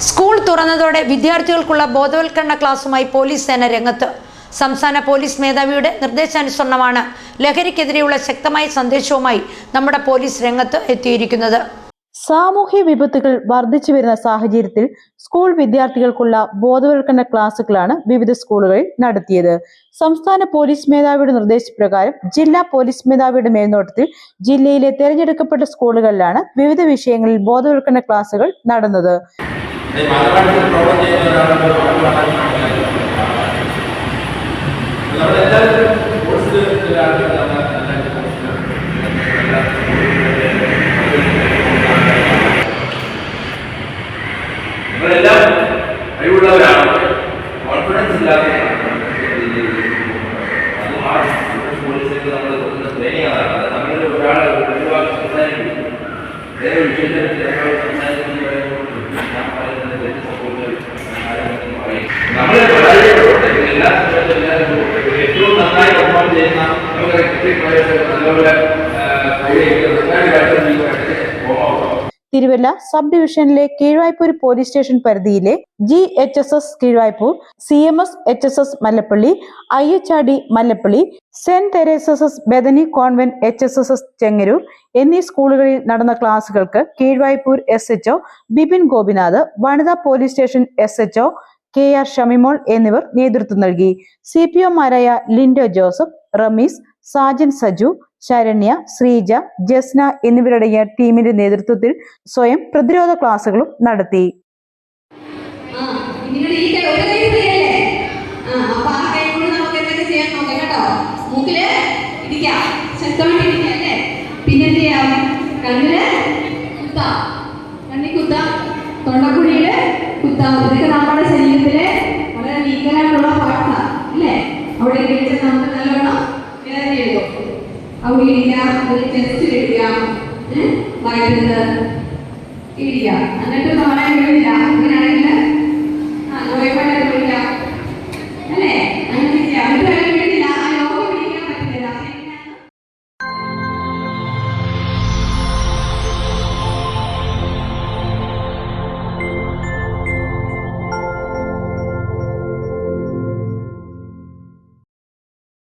School തുറന്നതോടെ വിദ്യാർത്ഥികൾക്കുള്ള ബോധവൽക്കരണ ക്ലാസുമായി police സേന രംഗത്ത്. സംസ്ഥാന പോലീസ് മേധാവിയുടെ നിർദ്ദേശാനുസരണമാണ് ലഹരിക്കെതിരെയുള്ള ശക്തമായ സന്ദേശവുമായി നമ്മുടെ പോലീസ് രംഗത്ത് എത്തിയിരിക്കുന്നത്. സാമൂഹ്യ വിപത്തുകൾ വർദ്ധിച്ചു വരുന്ന സാഹചര്യത്തിൽ സ്കൂൾ വിദ്യാർത്ഥികൾക്കുള്ള ബോധവൽക്കരണ ക്ലാസുകളാണ് വിവിധ സ്കൂളുകളിൽ നടത്തിയത്. സംസ്ഥാന പോലീസ് മേധാവിയുടെ നിർദ്ദേശപ്രകാരം ജില്ലാ പോലീസ് മേധാവിയുടെ മേൽനോട്ടത്തിൽ ജില്ലയിലെ തെരഞ്ഞെടുക്കപ്പെട്ട സ്കൂളുകളിലാണ് വിവിധ വിഷയങ്ങളിൽ ബോധവൽക്കരണ ക്ലാസുകൾ നടന്നത്. മലബാറിൽ പ്രോബ്ലം ചെയ്യുന്ന ഒരാളുടെ നമ്മളെല്ലാവരും ചില ആളുകൾ നമ്മളെല്ലാം കഴിവുള്ളവരാണ്. കോൺഫിഡൻസ് ഇല്ലാത്ത അത് മാറും. പോലീസിലേക്ക് നമ്മൾ കൊടുക്കുന്ന ട്രെയിനിങ് അതാണ് അത് നമ്മളിൽ ഒരാൾ ഒരുപാട് സംസാരിക്കും വേറെ വിഷയത്തിൽ ചിലപ്പോൾ തിരുവല്ല സബ് ഡിവിഷനിലെ കീഴ്വായ്പൂർ പോലീസ് സ്റ്റേഷൻ പരിധിയിലെ G H S S Keezhvaipur C M S H S S Mallappally I H R D Mallappally Saint Theresa's S Bethany convent H S S S Chengaroor എന്നീ സ്കൂളുകളിൽ നടന്ന ക്ലാസുകൾക്ക് Keezhvaipur S H O Bipin Gopinath വനിതാ police station S H O K R Shamimol എന്നിവർ നേതൃത്വം നൽകി. C P ഒമാരായ Lindo Joseph Rameez Sajan Saju Saranya Sreeja Jasna എന്നിവരടങ്ങിയ ടീമിന്റെ നേതൃത്വത്തിൽ സ്വയം പ്രതിരോധ ക്ലാസുകളും നടത്തി. ആ, കുത്താ ഈ കൈ- ഒരു കൈ എടുക്കും. അവിടെ ഇടിക്കാം, ഒരു ചെസ്റ്റ് ഇടിക്കാം, ഏഹ്? വയറ്റിൽ ഇടിക്കാം. എന്നിട്ട് നമ്മളെ വിടില്ല. അങ്ങനെയാണെങ്കിൽ